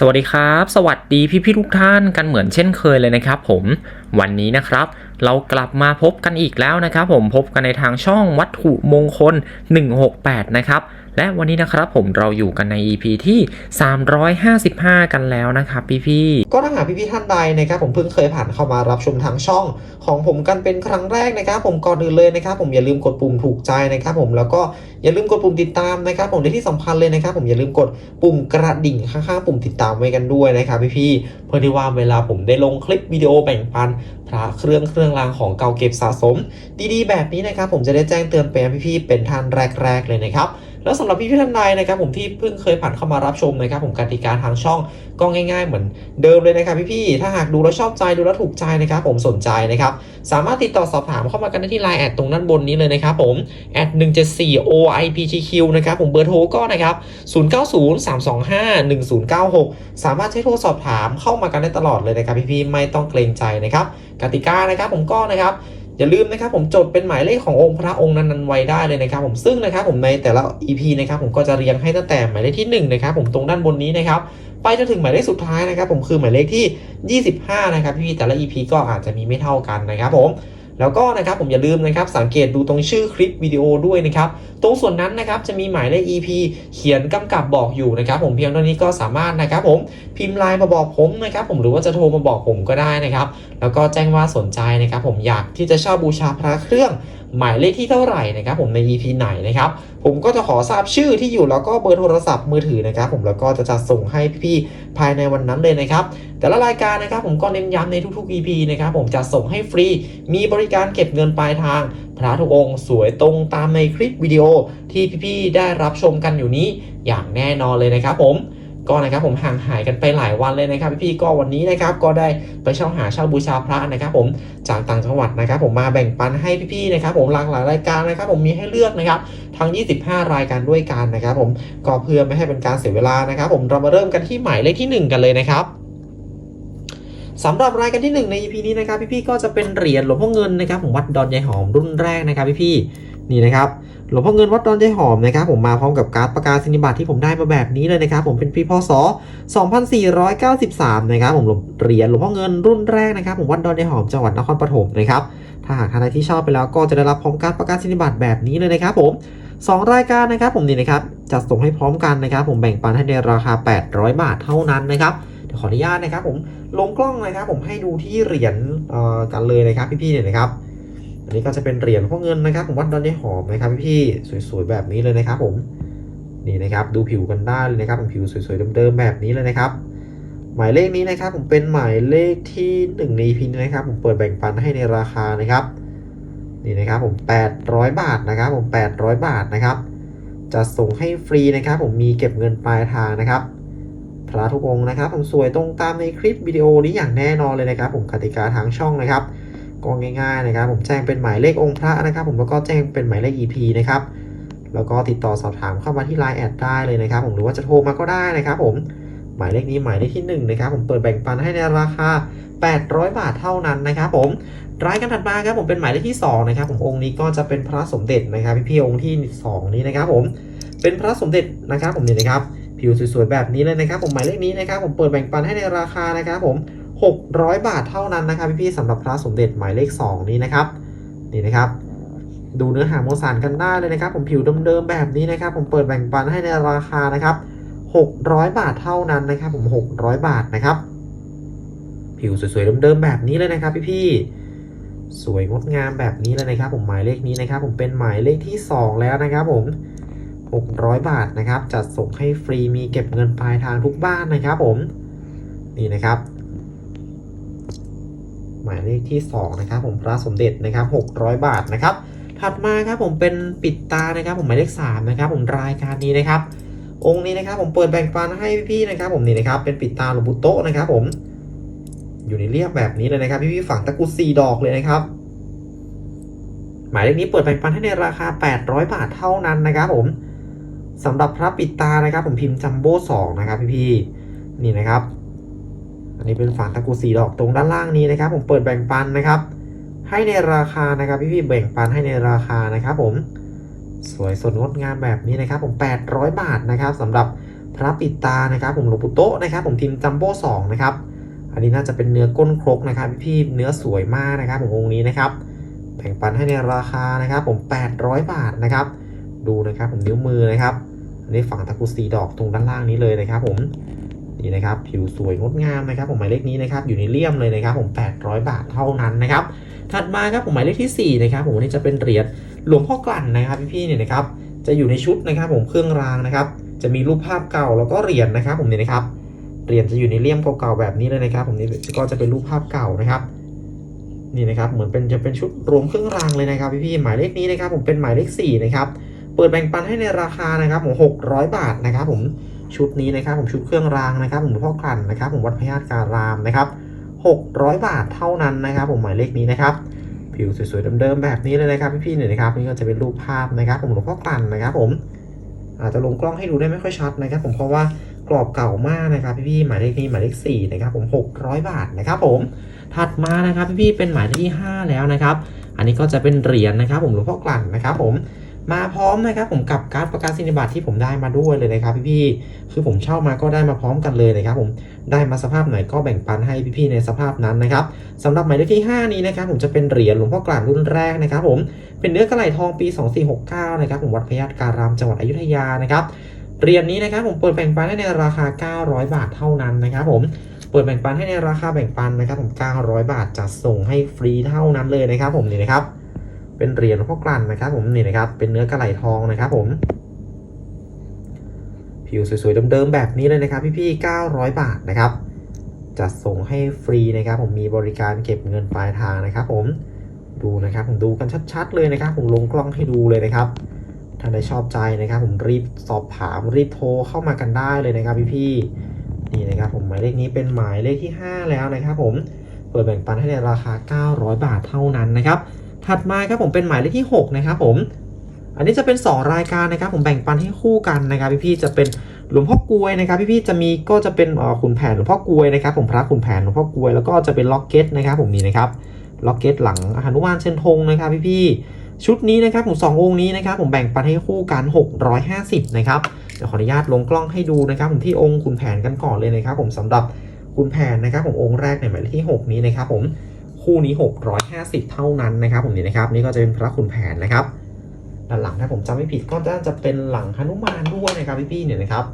สวัสดีครับ สวัสดีพี่ๆทุกท่านกันเหมือนเช่นเคยเลยนะครับผมวันนี้นะครับ เรากลับมาพบกันอีกแล้วนะครับ ผมพบกันในทางช่องวัตถุมงคล 168 นะครับ และวันนี้นะครับผมเราอยู่กันใน EP ที่ 355 กันแล้วนะครับพี่ๆก็ถ้าหากพี่ๆท่านใดนะครับผมเพิ่งเคยผ่านเข้ามารับชมทางช่องของผมกันเป็นครั้งแรกนะครับผมก่อนอื่นเลยนะครับผมอย่าลืมกดปุ่มถูกใจนะครับผมแล้วก็อย่าลืมกดปุ่มติดตามนะครับผมในที่สำคัญเลยนะครับผมอย่าลืมกดปุ่มกระดิ่งข้างๆปุ่มติดตามไว้กันด้วยนะครับพี่ๆเพื่อที่ว่าเวลาผมได้ลงคลิปวิดีโอแบ่งปันพระเครื่องเครื่องรางของเก่าเก็บสะสม ดีๆ แบบนี้นะครับผมจะได้แจ้งเตือนไปยังพี่ๆเป็นท่านแรก ๆ เลยนะครับ แล้วสำหรับพี่พี่ท่านใดนะครับผมที่เพิ่งเคยผ่านเข้ามารับชมนะครับผมกติกาทางช่องก็ง่าย ๆ เหมือนเดิมเลยนะครับพี่พี่ๆถ้าหากดูแล้วชอบใจดูแล้วถูกใจนะครับผมสนใจนะครับสามารถติดต่อสอบถามเข้ามากันได้ที่ไลน์แอดตรงด้านบนนี้เลยนะครับผมแอด174 OIPGQ นะครับผมเบอร์โทรก็นะครับ0903251096 สามารถใช้โทรสอบถามเข้ามากันได้ตลอดเลยนะครับพี่ๆไม่ต้องเกรงใจนะครับกติกานะครับผมก็นะครับ อย่าลืมนะครับผมจดเป็นหมายเลขขององค์พระองค์นั้นๆไว้ได้เลยนะครับผมซึ่งนะครับผมในแต่ละ EP นะครับผมก็จะเรียงให้ตั้งแต่หมายเลขที่1นะครับผมตรงด้านบนนี้นะครับไปจนถึงหมายเลขสุดท้ายนะครับผมคือหมายเลขที่ 25 นะครับพี่แต่ละ EP ก็อาจจะมีไม่เท่ากันนะครับผม แล้วก็นะครับผมอย่าลืมนะครับสังเกตดูตรงชื่อคลิปวิดีโอด้วยนะครับตรงส่วนนั้นนะครับจะมีหมายเลข EP เขียนกำกับบอกอยู่นะครับผมเพียงเท่านี้ก็สามารถนะครับผมพิมพ์ไลน์มาบอกผมนะครับผมหรือว่าจะโทรมาบอกผมก็ได้นะครับแล้วก็แจ้งว่าสนใจนะครับผมอยากที่จะเช่าบูชาพระเครื่องหมายเลขที่เท่าไหร่นะครับผมใน EP ไหนนะครับผมก็จะขอทราบชื่อที่อยู่แล้วก็เบอร์โทรศัพท์มือถือนะครับผมแล้วก็จะจัดส่งให้พี่ๆภายในวันนั้นเลยนะครับแต่ละรายการนะครับผมก็เน้นย้ำในทุกๆ EP นะครับผมจะส่งให้ฟรี มีบริการเก็บเงินปลายทาง พระทุกองค์สวยตรงตามในคลิปวิดีโอที่พี่ๆได้รับชมกันอยู่นี้อย่างแน่นอนเลยนะครับผม ก็นะครับผมห่างหายกันไปหลายวันเลยนะครับพี่ๆก็วันนี้นะครับก็ได้ไปเช่าหาเช่าบูชาพระนะครับผมจากต่างจังหวัดนะครับผมมาแบ่งปันให้พี่ๆนะครับผมหลากหลายรายการนะครับผมมีให้เลือกนะครับทั้ง 25 รายการด้วยกันนะครับผมก็เพื่อไม่ให้เป็นการเสียเวลานะครับผมเรามาเริ่มกันที่หมายเลขที่ 1 กันเลยนะครับสำหรับรายการที่ 1 ใน EP นี้นะครับพี่ๆก็จะเป็นเหรียญหลวงพ่อเงินนะครับผมวัดดอนยายหอมรุ่นแรกนะครับพี่ๆนี่นะครับ หลวงพ่อเงินวัดดอนใจหอมนะครับผมมาพร้อมกับการ์ดประกาศนียบัตรที่ผมได้มาแบบนี้เลยนะครับผมเป็นปีพศ 2493 นะครับผมเหรียญหลวงพ่อเงินรุ่นแรกนะครับผมวัดดอนใจหอมจังหวัดนครปฐมนะครับถ้าหากท่านใดที่ชอบไปแล้วก็จะได้รับพร้อมการ์ดประกาศนียบัตรแบบนี้เลยนะครับผมสองรายการนะครับผมนี่นะครับจัดส่งให้พร้อมกันนะครับผมแบ่งปันให้ในราคา 800 บาทเท่านั้นนะครับเดี๋ยวขออนุญาตนะครับผมลงกล้องนะครับผมให้ดูที่เหรียญกันเลยนะครับพี่ๆเนี่ยนะครับ อันนี้ก็จะเป็นเหรียญพวกเงินนะครับผมวัดดอนยายหอมนะครับพี่ๆสวยๆแบบนี้เลยนะครับผมนี่นะครับดูผิวกันได้เลยนะครับผมผิวสวยๆเดิมๆแบบนี้เลยนะครับ หมายเลขนี้นะครับผมเป็นหมายเลขที่1ในพินนะครับ ผมเปิดแบ่งปันให้ในราคานะครับนี่นะครับผม 800 บาทนะครับ ผม 800 บาทนะครับจะส่งให้ฟรีนะครับผมมีเก็บเงินปลายทางนะครับ พระทุกองนะครับ ผมสวยตรงตามในคลิปวิดีโอนี้อย่างแน่นอนเลยนะครับ ผมกติกาทางช่องนะครับ ก็ง่ายๆนะครับ ผมแจ้งเป็นหมายเลของค์พระนะครับ ผมแล้วก็แจ้งเป็นหมายเลข EP นะครับแล้วก็ติดต่อสอบถามเข้ามาที่ Line แอดได้เลยนะครับ ผมหรือว่าจะโทรมาก็ได้นะครับผมหมายเลขนี้หมายเลขที่1นะครับผมเปิดแบ่งปันให้ในราคา 800 บาทเท่านั้นนะครับผมรายการถัดมาครับผมเป็นหมายเลขที่2นะครับผมองค์นี้ก็จะเป็นพระสมเด็จนะครับพี่ๆองค์ที่ 2 นี้นะครับผมเป็นพระสมเด็จนะครับผมนี่นะครับผิวสวยๆแบบนี้เลยนะครับ ผมหมายเลขนี้นะครับผมเปิดแบ่งปันให้ในราคานะครับผม 600 บาทเท่านั้นนะครับพี่ๆสำหรับพระสมเด็จหมายเลข 2 นี้นะครับนี่นะครับ ดูเนื้อหาโมสารกันได้เลยนะครับ ผมผิวเดิมๆแบบนี้นะครับ ผมเปิดแบ่งปันให้ในราคานะครับ 600 บาทเท่านั้นนะครับ ผม 600 บาทนะครับ ผิวสวยๆเดิมๆแบบนี้เลยนะครับ พี่ๆสวยงดงามแบบนี้เลยนะครับ ผมหมายเลขนี้นะครับ ผมเป็นหมายเลขที่ 2 แล้วนะครับ ผม 600 บาทนะครับจัดส่งให้ฟรีมีเก็บเงินปลายทางทุกบ้านนะครับ ผมนี่นะครับ หมายเลขที่ 2 นะครับ ผมพระสมเด็จนะครับ600 บาทนะครับ ถัดมาครับผมเป็นปิดตานะครับ ผมหมายเลข3นะครับ ผมรายการนี้นะครับ องค์นี้นะครับ ผมเปิดแบ่งปันให้พี่ๆนะครับ ผมนี่นะครับ เป็นปิดตาหลวงปู่โตนะครับ ผม อยู่ในเรียบแบบนี้เลยนะครับ พี่ๆฝั่งตะกุด4ดอกเลยนะครับ หมายเลขนี้เปิดแบ่งปันให้ในราคา 800 บาทเท่านั้นนะครับ ผมสำหรับพระปิดตานะครับ ผมพิมพ์จัมโบ้2นะครับ พี่ๆนี่นะครับ อันนี้เป็นฝาตะกรุสีดอกตรงด้านล่างนี้นะครับ ผมเปิดแบ่งปันนะครับ ให้ในราคานะครับพี่ๆแบ่งปันให้ในราคานะครับผมสวยสดงดงามแบบนี้นะครับ ผม 800 บาทนะครับสำหรับพระปิดตานะครับ ผมหลวงปู่โตนะครับ ผมทีมจัมโบ้สองนะครับ อันนี้น่าจะเป็นเนื้อก้นครกนะครับพี่ๆเนื้อสวยมากนะครับผมองค์นี้นะครับแบ่งปันให้ในราคานะครับ ผม 800 บาทนะครับ ดูนะครับผมนิ้วมือนะครับอันนี้ฝั่งตะกุสีดอกตรงด้านล่างนี้เลยนะครับ ผม นี่นะครับผิวสวยงดงามนะครับผมหมายเลขนี้นะครับอยู่ในเลี่ยมเลยนะครับผม 800 บาทเท่านั้นนะครับถัดมาครับผมหมายเลขที่4นะครับผมอันนี้จะเป็นเหรียญหลวงพ่อกลั่นนะครับพี่ๆเนี่ยนะครับจะอยู่ในชุดนะครับผมเครื่องรางนะครับจะมีรูปภาพเก่าแล้วก็เหรียญนะครับผมเนี่ยนะครับเหรียญจะอยู่ในเลี่ยมเก่าๆแบบนี้เลยนะครับ ผมนี่ก็จะเป็นรูปภาพเก่านะครับนี่นะครับเหมือนเป็นจะเป็นชุดรวมเครื่องรางเลยนะครับพี่ๆหมายเลขนี้นะครับผมเป็นหมายเลข4นะครับเปิดแบ่งปันให้ในราคานะครับผม600 บาทนะครับผม ชุดนี้นะครับผมชุดเครื่องรางนะครับผมหลวงพ่อกลั่นนะครับผมวัดพญาการามนะครับ600 บาทเท่านั้นนะครับผมหมายเลขนี้นะครับผิวสวยๆเดิมๆแบบนี้เลยนะครับพี่ๆเนี่ยนะครับนี่ก็จะเป็นรูปภาพนะครับ ผมหลวงพ่อกลั่นนะครับ ผมอาจจะลงกล้องให้ดูได้ไม่ค่อยชัดนะครับ ผมเพราะว่ากรอบเก่ามากนะครับพี่ๆหมายเลขนี้หมายเลข4นะครับผม600 บาทนะครับผมถัดมานะครับพี่ๆเป็นหมายเลขที่ 5 แล้วนะครับ อันนี้ก็จะเป็นเหรียญนะครับ ผมหลวงพ่อกลั่นนะครับ ผม มาพร้อมนะครับผมกับการ์ดประกาศนียบัตรที่ผมได้มาด้วยเลยนะครับพี่ๆคือผมเช่ามาก็ได้มาพร้อมกันเลยนะครับผมได้มาสภาพไหนก็แบ่งปันให้พี่ๆในสภาพนั้นนะครับสำหรับหมายเลขที่ 5 นี้นะครับผมจะเป็นเหรียญหลวงพ่อกลั่นรุ่นแรกนะครับผมเป็นเนื้อกระไหลทองปี 2469นะครับผมวัดพญาตการามจังหวัดอยุธยานะครับเหรียญนี้นะครับผมเปิดแบ่งปันให้ในราคา 900 บาทเท่านั้นนะครับผมเปิดแบ่งปันให้ในราคาแบ่งปันนะครับผม 900 บาทจัดส่งให้ฟรีเท่านั้นเลยนะครับผมนี่นะครับ เป็นเหรียญหลวงพ่อกลั่นนะครับ ผมนี่นะครับ เป็นเนื้อกระไหลทองนะครับ ผม ผิวสวยๆเดิมๆแบบนี้เลยนะครับ พี่ๆ900 บาทนะครับจัดส่งให้ฟรีนะครับ ผมมีบริการเก็บเงินปลายทางนะครับ ผมดูนะครับ ผมดูกันชัด ๆ เลยนะครับ ผมลงกล้องให้ดูเลยนะครับถ้าได้ชอบใจนะครับ ผมรีบสอบถามรีบโทรเข้ามากันได้เลยนะครับ พี่ๆนี่นะครับ ผมหมายเลขนี้เป็นหมายเลขที่ 5 แล้วนะครับ ผมเปิดแบ่งปันให้ในราคา 900 บาทเท่านั้นนะครับ ถัดมาครับผมเป็นหมายเลขที่ 6 นะครับผม อันนี้จะเป็น 2 รายการนะครับ ผมแบ่งปันให้คู่กันนะครับพี่ๆจะเป็นหลวงพ่อกลวยนะครับพี่ๆจะมีก็จะเป็นขุนแผนหลวงพ่อกลวยนะครับ ผมพระขุนแผนหลวงพ่อกลวยแล้วก็จะเป็นล็อกเก็ตนะครับผมนี่นะครับล็อกเก็ตหลังหนุมานเชิญธงนะครับพี่ๆชุดนี้นะครับผมสององค์นี้นะครับผมแบ่งปันให้คู่กัน 650นะครับเดี๋ยวขออนุญาตลงกล้องให้ดูนะครับผมที่องค์คุณแผนกันก่อนเลยนะครับ ผมสำหรับคุณแผนนะครับผมองค์แรกในหมายเลขที่ 6 นี้นะครับผม คู่นี้ 650 เท่านั้นนะครับ ผมนี่นะครับนี่ก็จะเป็นพระคุณแผนนะครับด้านหลังถ้าผมจำไม่ผิดก็จะเป็นหลังหนุมานด้วยนะครับพี่ๆเนี่ยนะครับ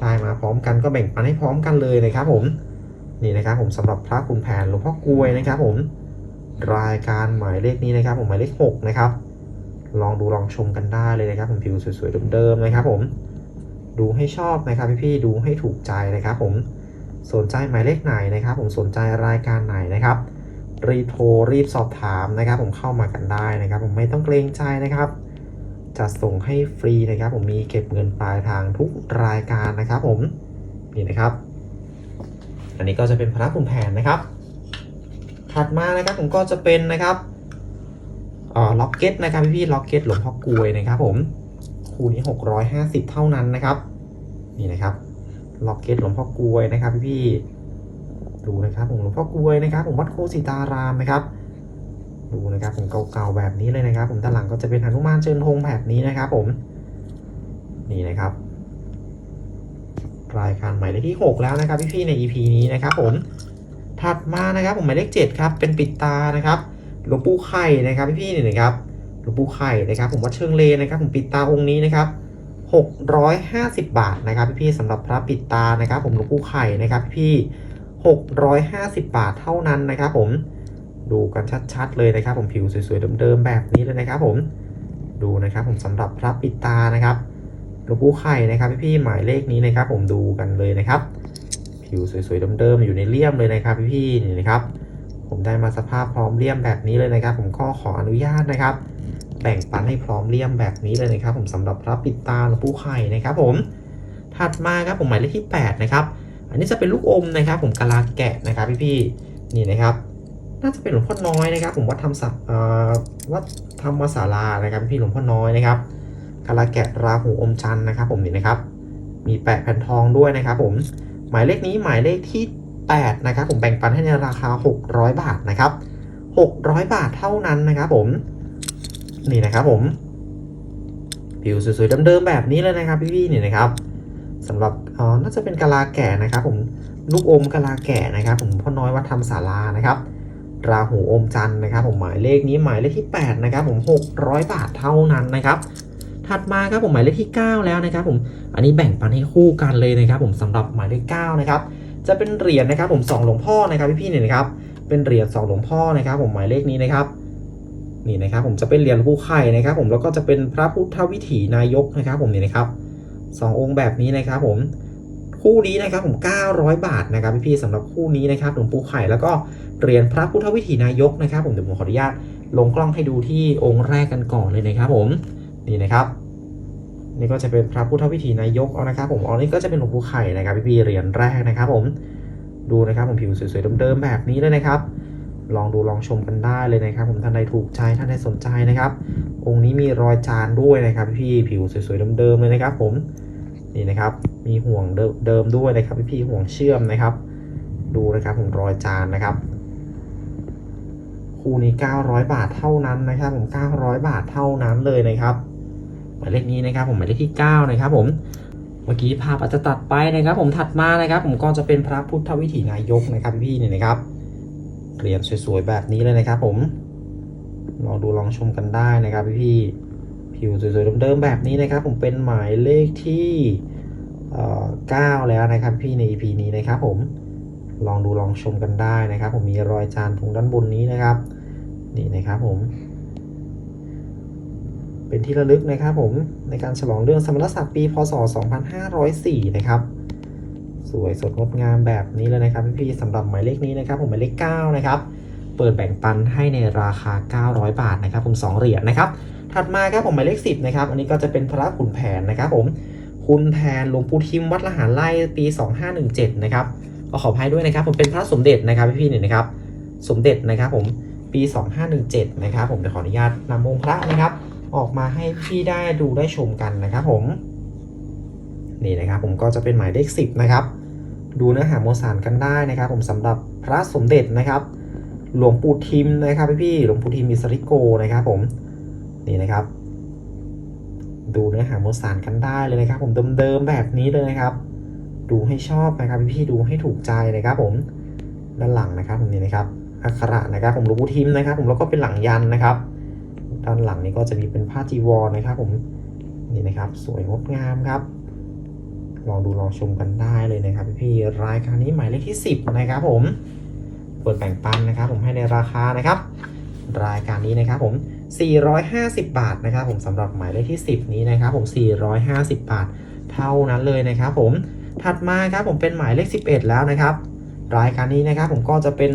ได้มาพร้อมกันก็แบ่งปันให้พร้อมกันเลยนะครับ ผมนี่นะครับ ผมสำหรับพระคุณแผนหลวงพ่อกลวยนะครับ ผมรายการหมายเลขนี้นะครับ ผมหมายเลข6นะครับลองดูลองชมกันได้เลยนะครับ ผมผิวสวยๆเดิมๆนะครับ ผมดูให้ชอบนะครับพี่ๆดูให้ถูกใจนะครับ ผม สนใจหมายเลขไหนนะครับ ผมสนใจรายการไหนนะครับ รีโทรรีบสอบถามนะครับ ผมเข้ามากันได้นะครับ ผมไม่ต้องเกรงใจนะครับจะส่งให้ฟรีนะครับ ผมมีเก็บเงินปลายทางทุกรายการนะครับ ผมนี่นะครับ อันนี้ก็จะเป็นพระคุณแผนนะครับ ถัดมานะครับผมก็จะเป็นนะครับออล็อกเก็ตนะครับพี่ๆล็อกเก็ตหลวงพ่อกลวยนะครับ ผมคู่นี้650 เท่านั้นนะครับ นี่นะครับ ล็อกเก็ตหลวงพ่อกลวยนะครับพี่ๆดูนะครับผมหลวงพ่อกลวยนะครับผมวัดโคสิตารามนะครับดูนะครับผมเก่าๆแบบนี้เลยนะครับ ผมด้านหลังก็จะเป็นหนุมานเชิญธงแบบนี้นะครับ ผม นี่นะครับรายการหมายเลขที่ 6 แล้วนะครับพี่ๆใน EP นี้นะครับ ผมถัดมานะครับผมหมายเลข7ครับเป็นปิดตานะครับหลวงปู่ไข่นะครับพี่ๆนี่นะครับหลวงปู่ไข่นะครับ ผมวัดเชิงเลนะครับ ผมปิดตาองค์นี้นะครับ 650 บาทนะครับพี่ๆสำหรับพระปิดตานะครับผมหลวงปู่ไข่นะครับพี่650 บาทเท่านั้นนะครับผมดูกันชัดๆเลยนะครับ ผมผิวสวยๆเดิมๆแบบนี้เลยนะครับ ผมดูนะครับ ผมสำหรับพระปิดตานะครับหลวงปู่ไข่นะครับพี่ๆหมายเลขนี้นะครับ ผมดูกันเลยนะครับ ผิวสวยๆเดิมๆอยู่ในเลี่ยมเลยนะครับพี่ๆนี่นะครับ ผมได้มาสภาพพร้อมเลี่ยมแบบนี้เลยนะครับ ผมก็ขออนุญาตนะครับ แบ่งปันให้พร้อมเลี่ยมแบบนี้เลยนะครับ ผมสำหรับพระปิดตาหลวงปู่ไข่นะครับ ผมถัดมาครับผมหมายเลขที่ 8 นะครับ อันนี้จะเป็นลูกอมนะครับ ผมกะลาแกะนะครับพี่ๆนี่นะครับ น่าจะเป็นหลวงพ่อน้อยนะครับ ผมวัดธรรมศาเอ่อวัดธรรมศาลานะครับพี่หลวงพ่อน้อยนะครับกะลาแกะราหูอมจันทร์นะครับ ผมนี่นะครับ มีแปะแผ่นทองด้วยนะครับ ผมหมายเลขนี้หมายเลขที่ 8 นะครับ ผมแบ่งปันให้ในราคา 600 บาทนะครับ 600 บาทเท่านั้นนะครับ ผม นี่นะครับผมผิวสวยๆเดิมๆแบบนี้เลยนะครับพี่ๆนี่นะครับสำหรับอ่อน่าจะเป็นกะลาแก่นะครับผมลูกอมกะลาแก่นะครับ ผมพ่อน้อยวัดธรรมศาลานะครับ ราหูอมจันทร์นะครับ ผมหมายเลขนี้หมายเลขที่ 8 นะครับ ผม 600 บาทเท่านั้นนะครับ ถัดมาครับผมหมายเลขที่ 9 แล้วนะครับ ผมอันนี้แบ่งปันให้คู่กันเลยนะครับ ผมสำหรับหมายเลข9นะครับจะเป็นเหรียญนะครับ ผมสองหลวงพ่อนะครับพี่ๆเนี่ยนะครับ เป็นเหรียญสองหลวงพ่อนะครับ ผมหมายเลขนี้นะครับ นี่นะครับผมจะเป็นเหรียญหลวงปู่ไข่นะครับ ผมแล้วก็จะเป็นพระพุทธวิถีนายกนะครับ ผมนี่นะครับสององค์แบบนี้นะครับ ผมคู่นี้นะครับผม900 บาทนะครับพี่ๆสำหรับคู่นี้นะครับหลวงปู่ไข่แล้วก็เหรียญพระพุทธวิถีนายกนะครับ ผมเดี๋ยวผมขออนุญาตลงกล้องให้ดูที่องค์แรกกันก่อนเลยนะครับ ผมนี่นะครับ นี่ก็จะเป็นพระพุทธวิถีนายกเอานะครับ ผมอ๋อนี่ก็จะเป็นหลวงปู่ไข่นะครับพี่ๆเหรียญแรกนะครับ ผมดูนะครับผมผิวสวยๆเดิมๆแบบนี้เลยนะครับ ลองดูลองชมกันได้เลยนะครับ ผมท่านใดถูกใจท่านใดสนใจนะครับ องค์นี้มีรอยจานด้วยนะครับ พี่ผิวสวยๆเดิมๆเลยนะครับ ผมนี่นะครับมีห่วงเดิมด้วยนะครับ พี่ห่วงเชื่อมนะครับ ดูนะครับผมรอยจานนะครับคู่นี้ 900 บาทเท่านั้นนะครับ ผม 900 บาทเท่านั้นเลยนะครับหมายเลขนี้นะครับ ผมหมายเลขที่ 9 นะครับ ผมเมื่อกี้ภาพอาจจะตัดไปนะครับ ผมถัดมานะครับ ผมก็จะเป็นพระพุทธวิถีนายกนะครับพี่ๆเนี่ยนะครับ เหรียญสวยๆแบบนี้เลยนะครับ ผมลองดูลองชมกันได้นะครับพี่ๆผิวสวยๆเดิมๆแบบนี้นะครับ ผมเป็นหมายเลขที่เอ่อ9แล้วนะครับพี่ใน EP นี้นะครับ ผมลองดูลองชมกันได้นะครับ ผมมีรอยจานตรงด้านบนนี้นะครับนี่นะครับผม เป็นที่ระลึกนะครับ ผมในการฉลองเรื่องสมรศักดิ์ปีพศ 2504 นะครับ สวยสดงดงามแบบนี้เลยนะครับพี่ๆสำหรับหมายเลขนี้นะครับผมหมายเลข9นะครับเปิดแบ่งปันให้ในราคา 900 บาทนะครับผม2เหรียญนะครับถัดมาครับผมหมายเลข 10นะครับอันนี้ก็จะเป็นพระขุนแผนนะครับผมคุณแผนหลวงปู่ทิมวัดละหารไร่ปี 2517นะครับก็ขออภัยด้วยนะครับผมเป็นพระสมเด็จนะครับพี่ๆเนี่ยนะครับสมเด็จนะครับผมปี 2517นะครับผมจะขออนุญาตนำองค์พระนะครับออกมาให้พี่ได้ดูได้ชมกันนะครับผมนี่นะครับผมก็จะเป็นหมายเลข10นะครับ ดูเนื้อหามวลสารกันได้นะครับ ผมสำหรับพระสมเด็จนะครับ หลวงปู่ทิมนะครับพี่ๆหลวงปู่ทิมมิสริโกนะครับผมนี่นะครับ ดูเนื้อหามวลสารกันได้เลยนะครับ ผมเดิมๆแบบนี้เลยนะครับ ดูให้ชอบนะครับพี่ๆดูให้ถูกใจนะครับ ผมด้านหลังนะครับผมนี่นะครับอักขระนะครับ ผมหลวงปู่ทิมนะครับ ผมแล้วก็เป็นหลังยันนะครับ ด้านหลังนี้ก็จะมีเป็นผ้าจีวรนะครับ ผมนี่นะครับ สวยงดงามครับ ลองดูลองชมกันได้เลยนะครับพี่รายการนี้หมายเลขที่ 10 นะครับผมเปิดแบ่งปันนะครับ ผมให้ในราคานะครับ รายการนี้นะครับผม 450 บาทนะครับ ผมสำหรับหมายเลขที่ 10 นี้นะครับ ผม 450 บาท เท่านั้นเลยนะครับผมถัดมาครับผมเป็นหมายเลข 11 แล้วนะครับ รายการนี้นะครับผมก็จะเป็น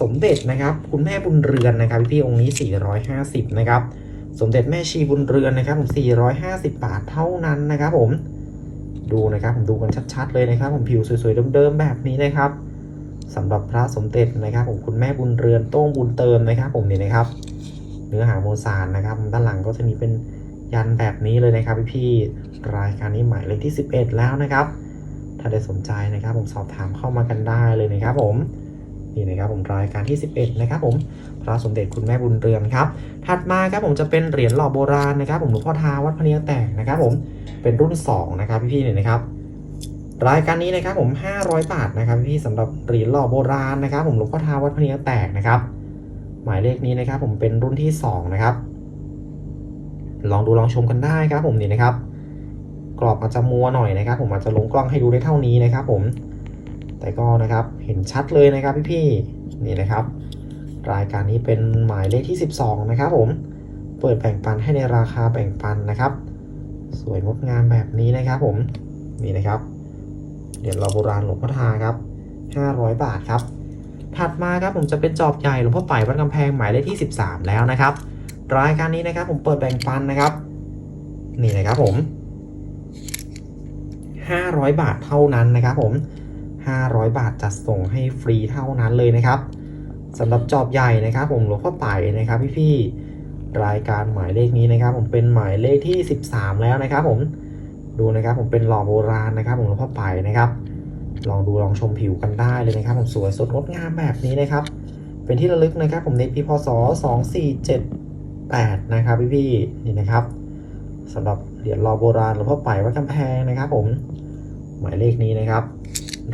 สมเด็จนะครับ คุณแม่บุญเรือนนะครับพี่องค์นี้ 450 นะครับ สมเด็จแม่ชีบุญเรือนนะครับผม450 บาทเท่านั้นนะครับผม ดูนะครับผมดูกันชัดๆเลยนะครับ ผมผิวสวยๆเดิมๆแบบนี้นะครับสำหรับพระสมเด็จนะครับ ผมคุณแม่บุญเรือนโต้งบุญเติมนะครับ ผมนี่นะครับ เนื้อหาโมซานนะครับด้านหลังก็จะมีเป็นยันแบบนี้เลยนะครับพี่ๆรายการนี้หมายเลขที่ 11 แล้วนะครับ ถ้าได้สนใจนะครับ ผมสอบถามเข้ามากันได้เลยนะครับ ผมนี่นะครับผมรายการที่ 11 นะครับ ผม พระสมเด็จคุณแม่บุญเรือนครับ ถัดมาครับผมจะเป็นเหรียญหล่อโบราณนะครับ ผมหลวงพ่อทาวัดพะเนียแตกนะครับ ผมเป็นรุ่น 2 นะครับพี่ๆเนี่ยนะครับรายการนี้นะครับผม 500 บาทนะครับพี่สำหรับเหรียญหล่อโบราณนะครับ ผมหลวงพ่อทาวัดพะเนียแตกนะครับ หมายเลขนี้นะครับ ผมเป็นรุ่นที่ 2 นะครับ ลองดูลองชมกันได้ครับ ผมนี่นะครับ กรอบอาจจะมัวหน่อยนะครับ ผมอาจจะลงกล้องให้ดูได้เท่านี้นะครับ ผม แต่ก็นะครับเห็นชัดเลยนะครับพี่ๆนี่นะครับ รายการนี้เป็นหมายเลขที่ 12 นะครับผม เปิดแบ่งปันให้ในราคาแบ่งปันนะครับ สวยงดงามแบบนี้นะครับผม นี่นะครับเหรียญเราโบราณหลวงพ่อทาครับ 500 บาทครับ ถัดมาครับผมจะเป็นจอบใหญ่หลวงพ่อไป่วัดกำแพงหมายเลขที่ 13 แล้วนะครับ รายการนี้นะครับผมเปิดแบ่งปันนะครับ นี่นะครับผม 500 บาทเท่านั้นนะครับผม 500 บาทจัดส่งให้ฟรีเท่านั้นเลยนะครับ สำหรับจอบใหญ่นะครับผมหลวงพ่อไป่นะครับพี่ๆรายการหมายเลขนี้นะครับ ผมเป็นหมายเลขที่ 13 แล้วนะครับ ผมดูนะครับ ผมเป็นหล่อโบราณนะครับผมหลวงพ่อไป่นะครับ ลองดูลองชมผิวกันได้เลยนะครับ ผมสวยสดงดงามแบบนี้นะครับ เป็นที่ระลึกนะครับ ผมในปีพศ 2478 นะครับพี่ๆนี่นะครับสำหรับเหรียญรอโบราณหลวงพ่อไปวัดกำแพงนะครับ ผมหมายเลขนี้นะครับ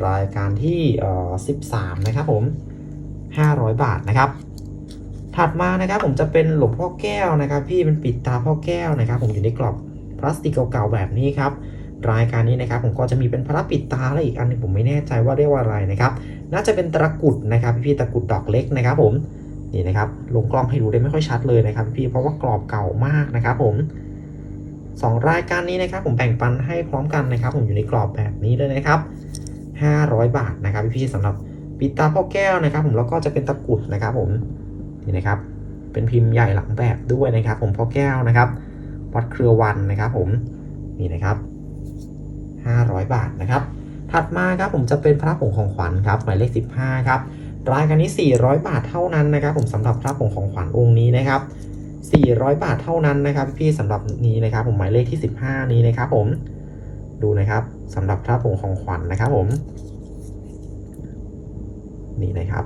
รายการที่เอ่อ13 นะครับผม 500 บาทนะครับ ถัดมานะครับผมจะเป็นหลวงพ่อแก้วนะครับ พี่เป็นปิดตาพ่อแก้วนะครับ ผมอยู่ในกรอบพลาสติกเก่าๆแบบนี้ครับรายการนี้นะครับผมก็จะมีเป็นพระปิดตาและอีกอันหนึงผมไม่แน่ใจว่าเรียกว่าอะไรนะครับน่าจะเป็นตะกรุดนะครับพี่ตะกรุดดอกเล็กนะครับ ผมนี่นะครับลงกล้องให้ดูได้ไม่ค่อยชัดเลยนะครับ พี่เพราะว่ากรอบเก่ามากนะครับ ผมสองรายการนี้นะครับ ผมแบ่งปันให้พร้อมกันนะครับ ผมอยู่ในกรอบแบบนี้เลยนะครับ 500 บาทนะครับพี่ๆสำหรับ ปิดตาพ่อแก้วนะครับ ผมแล้วก็จะเป็นตะกรุดนะครับผมนี่นะครับ เป็นพิมพ์ใหญ่หลังแบบด้วยนะครับ ผมพ่อแก้วนะครับ วัดเครือวันนะครับ ผมนี่นะครับ 500 บาทนะครับ ถัดมาครับผมจะเป็นพระผงของขวัญครับหมายเลข 15 ครับรายการนี้ 400 บาทเท่านั้นนะครับ ผมสำหรับพระผงของขวัญองค์นี้นะครับ 400 บาทเท่านั้นนะครับ พี่สำหรับนี้นะครับ ผมหมายเลขที่ 15 นี้นะครับ ผมดูนะครับสำหรับพระผงของขวัญนะครับ ผม นี่นะครับ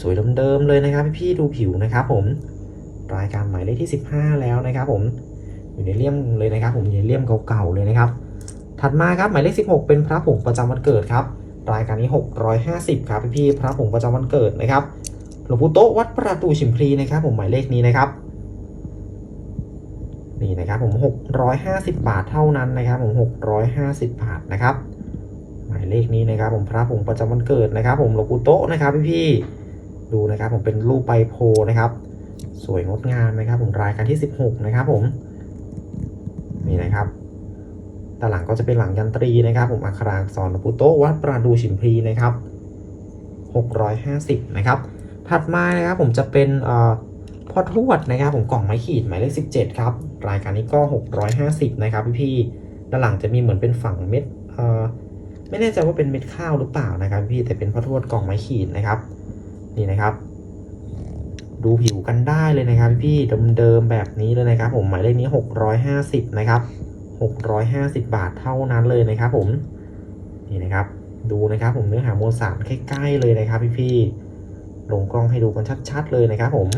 สวยๆเดิมๆเลยนะครับพี่ๆดูผิวนะครับผมรายการหมายเลขที่ 15 แล้วนะครับผมอยู่ในเลี่ยมเลยนะครับ ผมอยู่ในเลี่ยมเก่าๆเลยนะครับ ถัดมาครับหมายเลข 16 เป็นพระผงประจำวันเกิดครับรายการนี้ 650 ครับพี่ๆพระผงประจำวันเกิดนะครับหลวงปู่โต๊ะวัดประตูฉิมพลีนะครับ ผมหมายเลขนี้นะครับนี่นะครับผม 650 บาทเท่านั้นนะครับ ผม 650 บาทนะครับายเลขนี้นะครับ ผมพระผงประจำวันเกิดนะครับ ผมหลวงปู่โต๊ะนะครับพี่ๆดูนะครับ ผมเป็นรูปใบโพนะครับ สวยงดงามนะครับ ผมรายการที่ 16 นะครับ ผมนี่นะครับด้านหลังก็จะเป็นหลังยันตรีนะครับ ผมอักขระอักษรหลวงปู่โต๊ะวัดประดูฉิมพลีนะครับ 650 นะครับ ถัดมานะครับผมจะเป็นพ่อทวดนะครับ ผมกล่องไม้ขีดหมายเลข17 ครับ รายการนี้ก็ 650 นะครับพี่ๆด้านหลังจะมีเหมือนเป็นฝั่งเม็ดเอ่อ ไม่แน่ใจว่าเป็นเม็ดข้าวหรือเปล่านะครับ พี่แต่เป็นพ่อทวดกล่องไม้ขีดนะครับ นี่นะครับ ดูผิวกันได้เลยนะครับ พี่เดิมๆแบบนี้เลยนะครับ ผมหมายเลขนี้650นะครับ650บาทเท่านั้นเลยนะครับ ผมนี่นะครับ ดูนะครับ ผมเนื้อหามวลสารใกล้ๆเลยนะครับ พี่ๆลงกล้องให้ดูกันชัดๆเลยนะครับ ผม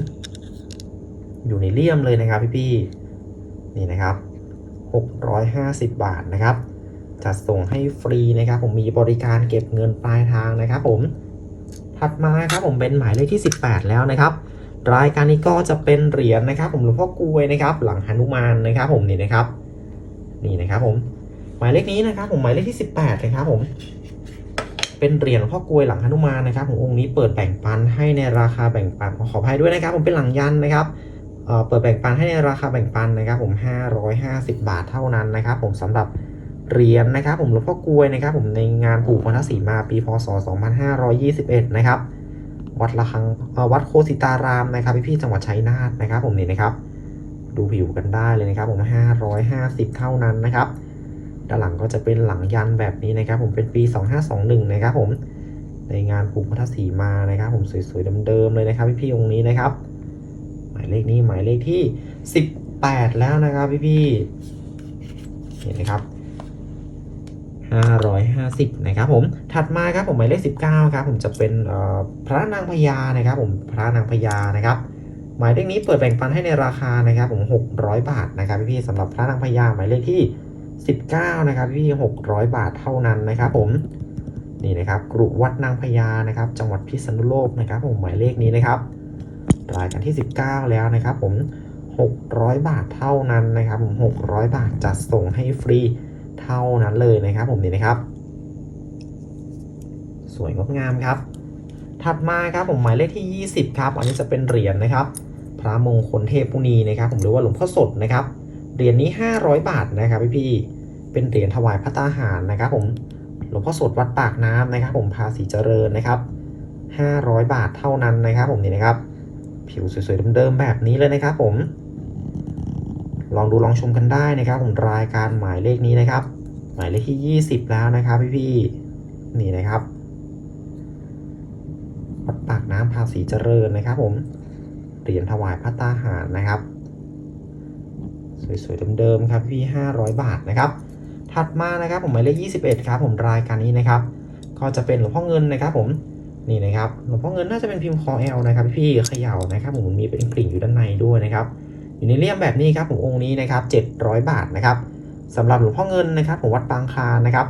อยู่ในเลี่ยมเลยนะครับ พี่ๆนี่นะครับ650บาทนะครับ จัดส่งให้ฟรีนะครับผมมีบริการเก็บเงินปลายทางนะครับผมถัดมาครับผมเป็นหมายเลขที่ 18 แล้วนะครับ รายการนี้ก็จะเป็นเหรียญนะครับ ผมหลวงพ่อกวยนะครับ หลังหนุมานนะครับ ผมนี่นะครับ นี่นะครับผมหมายเลขนี้นะครับ ผมหมายเลขที่ 18นะครับผมเป็นเหรียญหลวงพ่อกวยหลังหนุมานนะครับผมองค์นี้เปิดแบ่งปันให้ในราคาแบ่งปันขออภัยด้วยนะครับ ผมเป็นหลังยันนะครับเอ่อเปิดแบ่งปันให้ในราคาแบ่งปันนะครับ ผม 550 บาทเท่านั้นนะครับ ผมสำหรับ เหรียญนะครับ ผมหลวงพ่อกลวยนะครับ ผมในงานผูกพันธสีมาปีพศ 2521 นะครับวัดละคังวัดโคสิตารามนะครับพี่ๆจังหวัดชัยนาทนะครับ ผมนี่นะครับ ดูผิวกันได้เลยนะครับ ผม550 เท่านั้นนะครับด้านหลังก็จะเป็นหลังยันแบบนี้นะครับ ผมเป็นปี 2521 นะครับ ผมในงานผูกพัทธสีมานะครับ ผมสวยๆเดิมๆเลยนะครับ พี่ๆองค์นี้นะครับ หมายเลขนี้หมายเลขที่ 18 แล้วนะครับ พี่ๆเห็นไหมครับ 550 นะครับผม ถัดมาครับผมหมายเลข 19 ครับผมจะเป็นพระนางพญานะครับผมพระนางพญานะครับ หมายเลขนี้เปิดแบ่งปันให้ในราคานะครับผม600 บาทนะครับพี่ๆสำหรับพระนางพญาหมายเลขที่ 19 นะครับพี่600 บาทเท่านั้นนะครับผมนี่นะครับกรุวัดนางพญานะครับ จังหวัดพิษณุโลกนะครับ ผมหมายเลขนี้นะครับรายการที่ 19 แล้วนะครับ ผม 600 บาทเท่านั้นนะครับ ผม 600 บาทจัดส่งให้ฟรี เท่านั้นเลยนะครับผมนี่นะครับ สวยงดงามครับ ถัดมาครับผมหมายเลขที่ 20 ครับ อันนี้จะเป็นเหรียญนะครับ พระมงคลเทพมุนีนะครับ ผมหรือว่าหลวงพ่อสดนะครับ เหรียญนี้ 500 บาทนะครับพี่พี่เป็นเหรียญถวายพระตาหารนะครับผมหลวงพ่อสดวัดปากน้ำนะครับ ผมภาษีเจริญนะครับ 500 บาทเท่านั้นนะครับ ผมนี่นะครับ ผิวสวยๆเดิมๆแบบนี้เลยนะครับผม ลองดูลองชมกันได้นะครับผมรายการหมายเลขนี้นะครับ หมายเลขที่ 20 แล้วนะครับพี่พี่ๆนี่นะครับวัดปากน้ำภาษีเจริญนะครับ ผมเหรียญถวายพระตาหารนะครับ สวยๆเดิมๆครับพี่500 บาทนะครับถัดมานะครับผมหมายเลข 21 ครับ ผมรายการนี้นะครับ ก็จะเป็นหลวงพ่อเงินนะครับ ผมนี่นะครับหลวงพ่อเงินน่าจะเป็นพิมพ์คอเอลนะครับ พี่เขย่านะครับ ผมมีเป็นกลิ่งอยู่ด้านในด้วยนะครับ อยู่ในเลี่ยมแบบนี้ครับผมองค์นี้นะครับ700 บาทนะครับสำหรับหลวงพ่อเงินนะครับผมวัดบางคลานนะครับ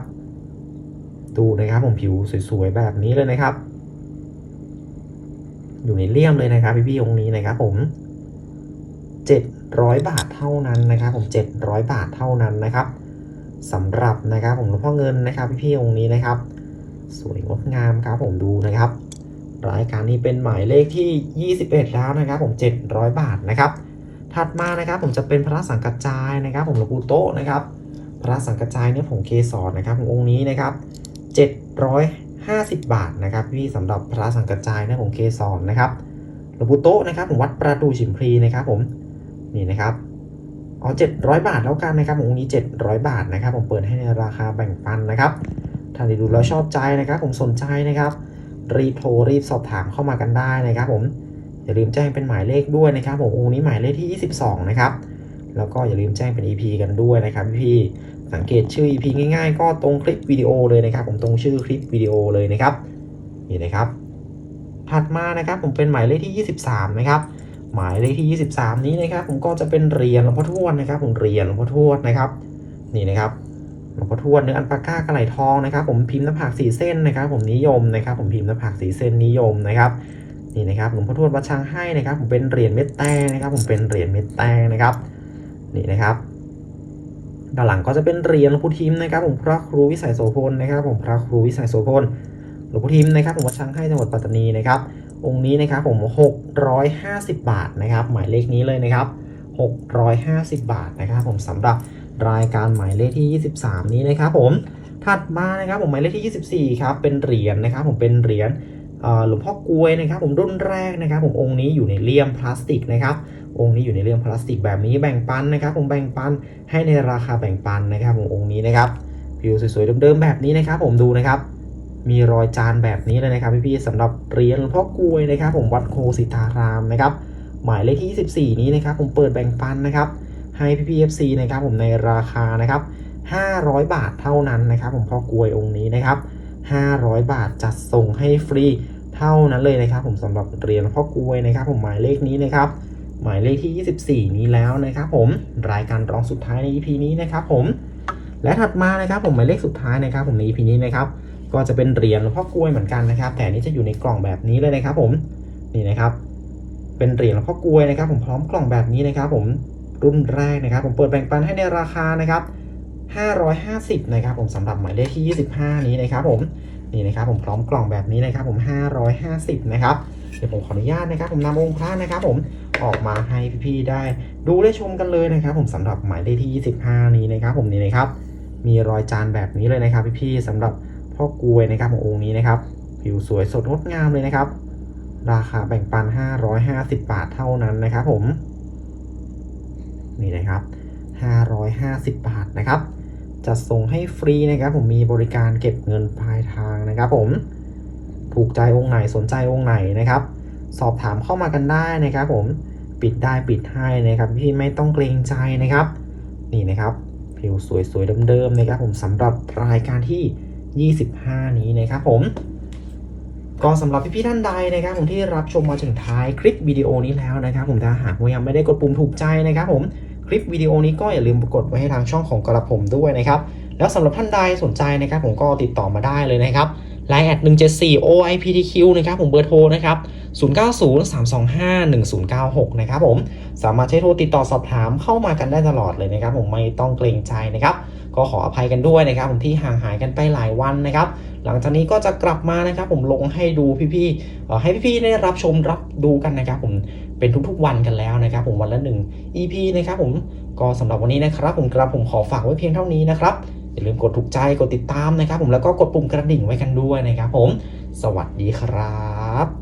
ดูนะครับผมผิวสวยๆแบบนี้เลยนะครับ อยู่ในเลี่ยมเลยนะครับพี่ๆองค์นี้นะครับผม700 บาทเท่านั้นนะครับ ผม 700 บาทเท่านั้นนะครับสำหรับนะครับผมหลวงพ่อเงินนะครับพี่ๆองค์นี้นะครับ สวยงดงามครับผมดูนะครับ รายการนี้เป็นหมายเลขที่ 21 แล้วนะครับ ผม 700 บาทนะครับ ถัดมานะครับผมจะเป็นพระสังกัจจายนะครับ ผมหลวงปู่โตะนะครับ พระสังกัจจายเนี่ยผมเกสรนะครับผมองค์นี้นะครับ 750 บาทนะครับพี่สำหรับพระสังกัจจายเนี่ยผมเกสรนะครับหลวงปู่โตะนะครับผมวัดประตูฉิมพลีนะครับผมนี่นะครับเอา700 บาทแล้วกันนะครับองค์นี้ 700 บาทนะครับ ผมเปิดให้ในราคาแบ่งปันนะครับถ้าได้ดูแล้วชอบใจนะครับ ผมสนใจนะครับรีโทรรีบสอบถามเข้ามากันได้นะครับ ผม อย่าลืมแจ้งเป็นหมายเลขด้วยนะครับผมองูนี้หมายเลขที่ 22 นะครับ แล้วก็อย่าลืมแจ้งเป็น EP กันด้วยนะครับพี่ๆสังเกตชื่อ EP ง่ายๆ ก็ตรงคลิปวิดีโอเลยนะครับ ผมตรงชื่อคลิปวิดีโอเลยนะครับนี่นะครับ ถัดมานะครับผมเป็นหมายเลขที่ 23 นะครับ หมายเลขที่ 23 นี้นะครับ ผมก็จะเป็นเหรียญหลวงพ่อทวดนะครับ ผมเหรียญหลวงพ่อทวดนะครับนี่นะครับหลวงพ่อทวดเนื้ออันปาก้ากระไหลทองนะครับ ผมพิมพ์หน้าผากสีเส้นนะครับ ผมนิยมนะครับ ผมพิมพ์หน้าผากสีเส้นนิยมนะครับ นี่นะครับหลวงพ่อทวดวัดช้างให้นะครับ ผมเป็นเหรียญเม็ดแตงนะครับ ผมเป็นเหรียญเม็ดแตงนะครับ นี่นะครับด้านหลังก็จะเป็นเหรียญหลวงพ่อทิมนะครับ ผมพระครูวิสัยโสพลนะครับ ผมพระครูวิสัยโสพลหลวงพ่อทิมนะครับผมวัดช้างให้จังหวัดปัตตานีนะครับ องค์นี้นะครับผม 650 บาทนะครับ หมายเลขนี้เลยนะครับ 650 บาทนะครับ ผมสำหรับรายการหมายเลขที่ 23 นี้นะครับ ผมถัดมานะครับผมหมายเลขที่ 24 ครับเป็นเหรียญนะครับ ผมเป็นเหรียญ หลวงพ่อกลวยนะครับผมรุ่นแรกนะครับผมองค์นี้อยู่ในเลี่ยมพลาสติกนะครับองค์นี้อยู่ในเลี่ยมพลาสติกแบบนี้แบ่งปันนะครับ ผมแบ่งปันให้ในราคาแบ่งปันนะครับ ผมองค์นี้นะครับผิวสวยๆเดิมๆแบบนี้นะครับ ผมดูนะครับมีรอยจานแบบนี้เลยนะครับพี่ๆสำหรับเหรียญหลวงพ่อกลวยนะครับ ผมวัดโคสิตารามนะครับหมายเลขที่24 นี้นะครับ ผมเปิดแบ่งปันนะครับให้พี่ๆ FC นะครับผมในราคานะครับ500 บาทเท่านั้นนะครับ ผมพ่อกลวยองค์นี้นะครับ 500 บาทจัดส่งให้ฟรีเท่านั้นเลยนะครับ ผมสำหรับเหรียญหลวพ่อกลวยนะครับ ผมหมายเลขนี้นะครับ หมายเลขที่ 24 นี้แล้วนะครับ ผมรายการรองสุดท้ายใน EP นี้นะครับ ผมและถัดมานะครับผมหมายเลขสุดท้ายนะครับ ผมใน EP นี้นะครับก็จะเป็นเหรียญหลวงพ่อกลวยเหมือนกันนะครับ แต่นี้จะอยู่ในกล่องแบบนี้เลยนะครับ ผมนี่นะครับ เป็นเหรียญหลวงพ่อกลวยนะครับ ผมพร้อมกล่องแบบนี้นะครับ ผมรุ่นแรกนะครับ ผมเปิดแบ่งปันให้ในราคานะครับ 550นะครับผมสำหรับหมายเลขที่ 25 นี้นะครับผมนี่นะครับผมพร้อมกล่องแบบนี้นะครับผม 550นะครับเดี๋ยวผมขออนุญาตนะครับผมนำองค์พระนะครับผมออกมาให้พี่ๆได้ดูได้ชมกันเลยนะครับ ผมสำหรับหมายเลขที่ 25 นี้นะครับ ผมนี่นะครับ มีรอยจานแบบนี้เลยนะครับ พี่ๆสำหรับพ่อกวยนะครับขององค์นี้นะครับ ผิวสวยสดงดงามเลยนะครับ ราคาแบ่งปัน 550 บาทเท่านั้นนะครับ ผม นี่นะครับ 550 บาทนะครับ จะส่งให้ฟรีนะครับ ผมมีบริการเก็บเงินปลายทางนะครับผมถูกใจองค์ไหนสนใจองค์ไหนนะครับ สอบถามเข้ามากันได้นะครับ ผมปิดได้ปิดให้นะครับพี่ไม่ต้องเกรงใจนะครับ นี่นะครับผิวสวยๆเดิมๆนะครับผมสำหรับรายการที่ 25 นี้นะครับผมก็สำหรับพี่ๆท่านใดนะครับ ผมที่รับชมมาถึงท้ายคลิปวิดีโอนี้แล้วนะครับ ผมถ้าหากว่ายังไม่ได้กดปุ่มถูกใจนะครับ ผม คลิปวิดีโอนี้ก็อย่าลืมกดไว้ให้ทางช่องของกระผมด้วยนะครับ แล้วสำหรับท่านใดสนใจนะครับผมก็ติดต่อมาได้เลยนะครับ Line แอด174 OIPTQ นะครับผมเบอร์โทรนะครับ 0903251096 นะครับผม สามารถใช้โทรติดต่อสอบถามเข้ามากันได้ตลอดเลยนะครับผมไม่ต้องเกรงใจนะครับ ก็ขออภัยกันด้วยนะครับผมที่ห่างหายกันไปหลายวันนะครับ หลังจากนี้ก็จะกลับมานะครับ ผมลงให้ดูพี่ๆให้พี่ๆได้รับชมรับดูกันนะครับผมเป็นทุกๆวันกันแล้วนะครับ ผมวันละหนึ่ง EP นะครับผมก็สำหรับวันนี้นะครับ ผมกระผมขอฝากไว้เพียงเท่านี้นะครับอย่าลืมกดถูกใจกดติดตามนะครับ ผมแล้วก็กดปุ่มกระดิ่งไว้กันด้วยนะครับ ผม สวัสดีครับ